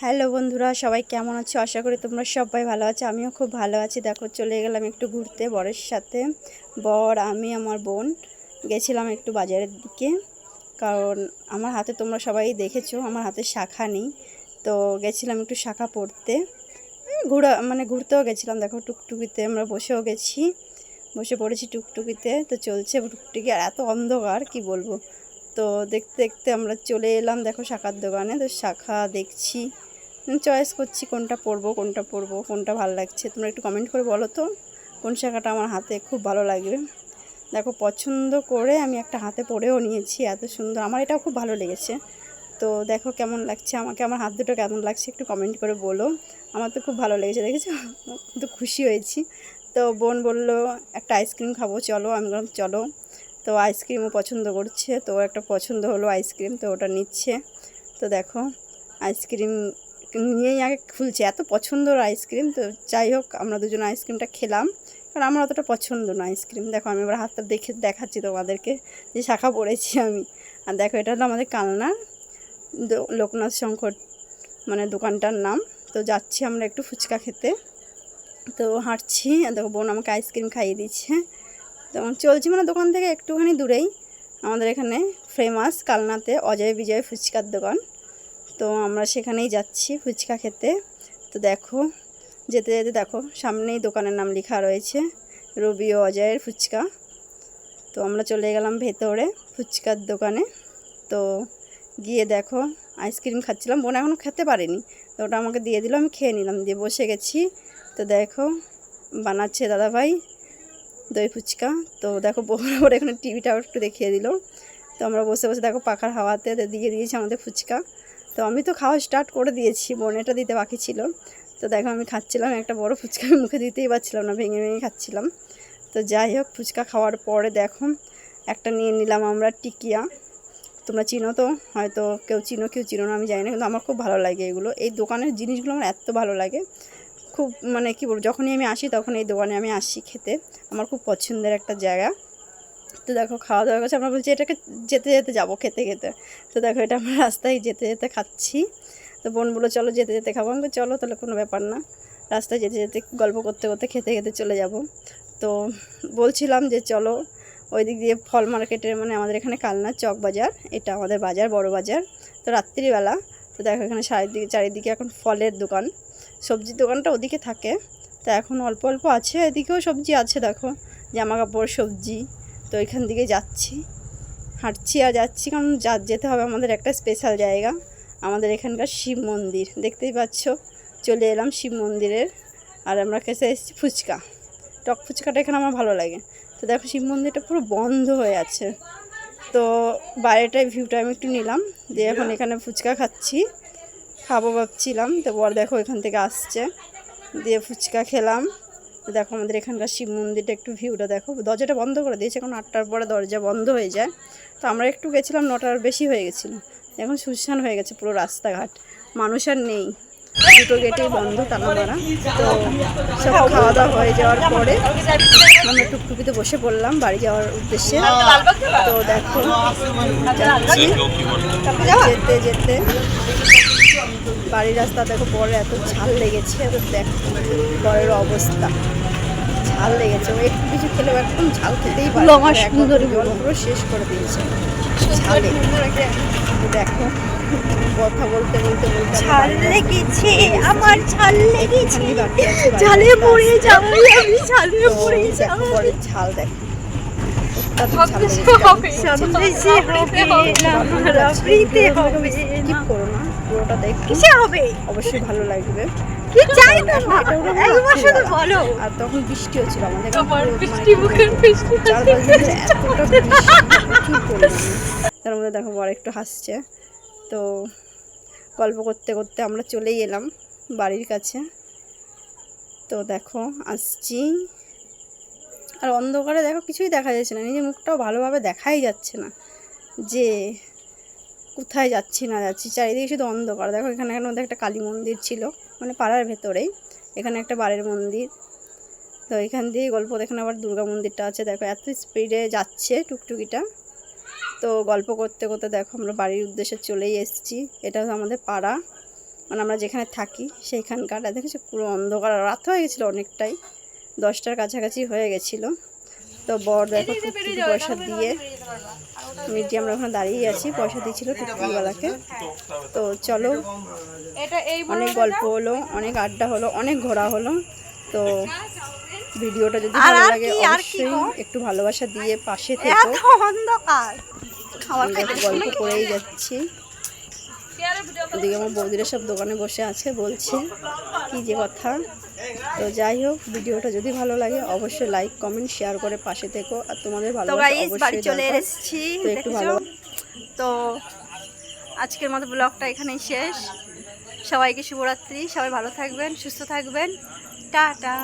Hello বন্ধুরা, সবাই কেমন আছো? আশা করি তোমরা সবাই ভালো আছো। আমিও খুব ভালো আছি। দেখো, চলে গেলাম একটু ঘুরতে বরের সাথে। বর, আমি, আমার বোন গেছিলাম একটু বাজারের দিকে। কারণ আমার হাতে তোমরা সবাই দেখেছ, আমার হাতে শাখা নেই। তো গেছিলাম একটু শাখা পড়তে। ঘোরা মানে ঘুরতেও গেছিলাম। দেখো, টুকটুকিতে আমরা বসেও গেছি। বসে পড়েছি টুকটুকিতে। তো চলছে টুকটুকি। আর এত অন্ধকার, কি বলব? তো দেখতে দেখতে আমরা চলে এলাম, দেখো, শাখার দোকানে। তো শাখা দেখছি। চয়েস করছি কোনটা পরবো কোনটা পরবো, কোনটা ভালো লাগছে। তোমরা একটু কমেন্ট করে বলো তো, কোন শাখাটা আমার হাতে খুব ভালো লাগবে। দেখো, পছন্দ করে আমি একটা হাতে পরেও নিয়েছি, এত সুন্দর। আমার এটাও খুব ভালো লেগেছে। তো দেখো কেমন লাগছে আমাকে, আমার হাত দুটো কেমন লাগছে একটু কমেন্ট করে বলো। আমার তো খুব ভালো লেগেছে, দেখেছ? তো খুশি হয়েছি। তো বোন বলল, একটা আইসক্রিম খাব, চলো। আমি বললাম, চলো। তো আইসক্রিমও পছন্দ করছে, তো একটা পছন্দ হলো আইসক্রিম তো ওটা নিচ্ছে। তো দেখো আইসক্রিম নিয়েই আগে খুলছে। এত পছন্দর আইসক্রিম, তো যাই হোক, আমরা দুজন আইসক্রিমটা খেলাম। কারণ আমার অতটা পছন্দ না আইসক্রিম। দেখো, আমি এবার হাতটা দেখে দেখাচ্ছি তোমাদেরকে যে শাখা পড়েছি আমি। আর দেখো, এটা হলো আমাদের কালনার দো- লোকনাথ শঙ্কর মানে দোকানটার নাম। তো যাচ্ছি আমরা একটু ফুচকা খেতে। তো হাঁটছি, আর দেখো, বোন আমাকে আইসক্রিম খাইয়ে দিচ্ছে। তখন চলছি মানে দোকান থেকে একটুখানি দূরেই। আমাদের এখানে ফেমাস কালনাতে অজয় বিজয় ফুচকার দোকান। তো আমরা সেখানেই যাচ্ছি ফুচকা খেতে। তো দেখো, যেতে যেতে দেখো, সামনেই দোকানের নাম লেখা রয়েছে, রবি ও অজয়ের ফুচকা। তো আমরা চলে গেলাম ভেতরে ফুচকার দোকানে। তো গিয়ে দেখো, আইসক্রিম খাচ্ছিলাম, বোন এখনও খেতে পারেনি। তো ওটা আমাকে দিয়ে দিল, আমি খেয়ে নিলাম, দিয়ে বসে গেছি। তো দেখো, বানাচ্ছে দাদাভাই দই ফুচকা। তো দেখো বড় এখানে টিভিটাও একটু দেখিয়ে দিল। তো আমরা বসে বসে দেখো, পাখার হাওয়াতে দিয়ে দিয়েছি আমাদের ফুচকা। তো আমি তো খাওয়া স্টার্ট করে দিয়েছি, বোনেটা দিতে বাকি ছিল। তো দেখো আমি খাচ্ছিলাম, একটা বড় ফুচকা আমি মুখে দিতেই পারছিলাম না, ভেঙে ভেঙে খাচ্ছিলাম। তো যাই হোক, ফুচকা খাওয়ার পরে দেখো, একটা নিয়ে নিলাম আমরা টিকিয়া। তোমরা চিনো তো, হয়তো কেউ চিনো কেউ চিনো না, আমি জানি না, কিন্তু আমার খুব ভালো লাগে এগুলো। এই দোকানের জিনিসগুলো আমার এত ভালো লাগে। খুব মানে কী বলব, যখনই আমি আসি তখন এই দোকানে আমি আসি খেতে। আমার খুব পছন্দের একটা জায়গা। তো দেখো, খাওয়া দাওয়া করছে আমরা বলছি, এটাকে যেতে যেতে যাব, খেতে খেতে। তো দেখো, এটা আমরা রাস্তায় যেতে যেতে খাচ্ছি। তো বোন বলো চলো যেতে যেতে খাব। আমি চলো, তাহলে কোনো ব্যাপার না। রাস্তায় যেতে যেতে গল্প করতে করতে খেতে খেতে চলে যাব। তো বলছিলাম যে, চলো ওই দিক দিয়ে ফল মার্কেটের মানে আমাদের এখানে কালনা চক বাজার, এটা আমাদের বাজার, বড় বাজার। তো রাত্রিবেলা, তো দেখো, এখানে চারিদিকে চারিদিকে এখন ফলের দোকান। সবজির দোকানটা ওদিকে থাকে। তা এখন অল্প অল্প আছে, এদিকেও সবজি আছে, দেখো। জামা কাপড় সবজি। তো এখান থেকে যাচ্ছি। হাঁটছি আর যাচ্ছি কারণ যা যেতে হবে আমাদের একটা স্পেশাল জায়গা, আমাদের এখানকার শিব মন্দির। দেখতেই পাচ্ছ, চলে এলাম শিব মন্দিরের আর আমরা কেসে এসেছি ফুচকা। টক ফুচকাটা এখানে আমার ভালো লাগে। তো দেখো শিব মন্দিরটা পুরো বন্ধ হয়ে আছে। তো বাইরেটায় ভিউটা আমি একটু নিলাম, দিয়ে এখন এখানে ফুচকা খাচ্ছি। খাব ভাবছিলাম, তো বর দেখো এখান থেকে আসছে। দিয়ে ফুচকা খেলাম। দেখো আমাদের এখানকার শিব মন্দিরটা একটু ভিউটা দেখো। দরজাটা বন্ধ করে দিয়েছে, এখন আটটার পরে দরজা বন্ধ হয়ে যায়। তো আমরা একটু গেছিলাম, নটার বেশি হয়ে গেছিল। এখন শুনশান হয়ে গেছে পুরো রাস্তাঘাট। মানুষ আর নেই। দুটো গেটেই বন্ধ তালা মারা তো সব খাওয়া দাওয়া হয়ে যাওয়ার পরে আমরা টুকটুকিতে বসে পড়লাম বাড়ি যাওয়ার উদ্দেশ্যে। তো দেখো যেতে যেতে বাড়ির রাস্তা দেখো বড় এত ঝাল লেগেছে, এত দেখো বরের অবস্থা। ঝাল লেগেছে। ও একটু কিছু খেলেও একদম ঝাল খেতেই পারে। এক সুন্দরী জল পুরো শেষ করে দিয়েছে। ঝালে। দেখো কথা বলতে বলতে বলতে আমার ছাল লেগেছে আমার ছাল লেগেছে ঝালে আসতে। যাব আমি ঝালে দেখো যাব ঝাল দেখো। ঝাল হবে না হবে স্কিপ না করো না পুরোটা দেখো কিসে হবে? অবশ্যই ভালো লাগবে। কি চাই একবার শুধু বলো। আর তখন বৃষ্টি হচ্ছিল আমাদের বৃষ্টি মুখের বৃষ্টি তার মধ্যে দেখো বড় একটু হাসছে। তো গল্প করতে করতে আমরা চলেই এলাম বাড়ির কাছে। তো দেখো আসছি। আর অন্ধকারে দেখো কিছুই দেখা যাচ্ছে না। নিজের মুখটাও ভালোভাবে দেখাই যাচ্ছে না যে কোথায় যাচ্ছি না যাচ্ছি চারিদিকে শুধু অন্ধকার। দেখো এখানে এখানে মধ্যে একটা কালী মন্দির ছিল মানে পাড়ার ভেতরেই। এখানে একটা বাড়ির মন্দির। তো এখান দিয়ে গল্প এখানে আবার দুর্গা মন্দিরটা আছে। দেখো এত স্পিডে যাচ্ছে টুকটুকিটা। তো গল্প করতে করতে দেখো আমরা বাড়ির উদ্দেশ্যে চলেই এসেছি। এটা আমাদের পাড়া। মানে আমরা যেখানে থাকি সেইখানকার। দেখেছ পুরো অন্ধকার। রাত হয়ে গেছিল অনেকটাই। দশটার কাছাকাছি হয়ে গেছিল। তো বর দেখো পয়সা দিয়ে মিটি আমরা ওখানে দাঁড়িয়ে আছি। পয়সা দিয়েছিল টুকটুকিওয়ালাকে। তো চলো অনেক গল্প হলো অনেক আড্ডা হলো অনেক ঘোরা হলো। তো ভিডিওটা যদি ভালো লাগে অবশ্যই একটু ভালোবাসা দিয়ে পাশে থেকো। অন্ধকার। গল্প করেই যাচ্ছি। ওদিকে আমার বৌদিরা সব দোকানে বসে আছে বলছে কি যে কথা। তো যাই হোক ভিডিওটা যদি ভালো লাগে অবশ্যই লাইক কমেন্ট শেয়ার করে পাশে থেকো। আর তোমাদের ভালো বাড়ি চলে এসেছি তো একটু ভালো তো আজকের মতো ব্লগটা এখানেই শেষ। সবাইকে শুভরাত্রি সবাই ভালো থাকবেন সুস্থ থাকবেন। টাটা।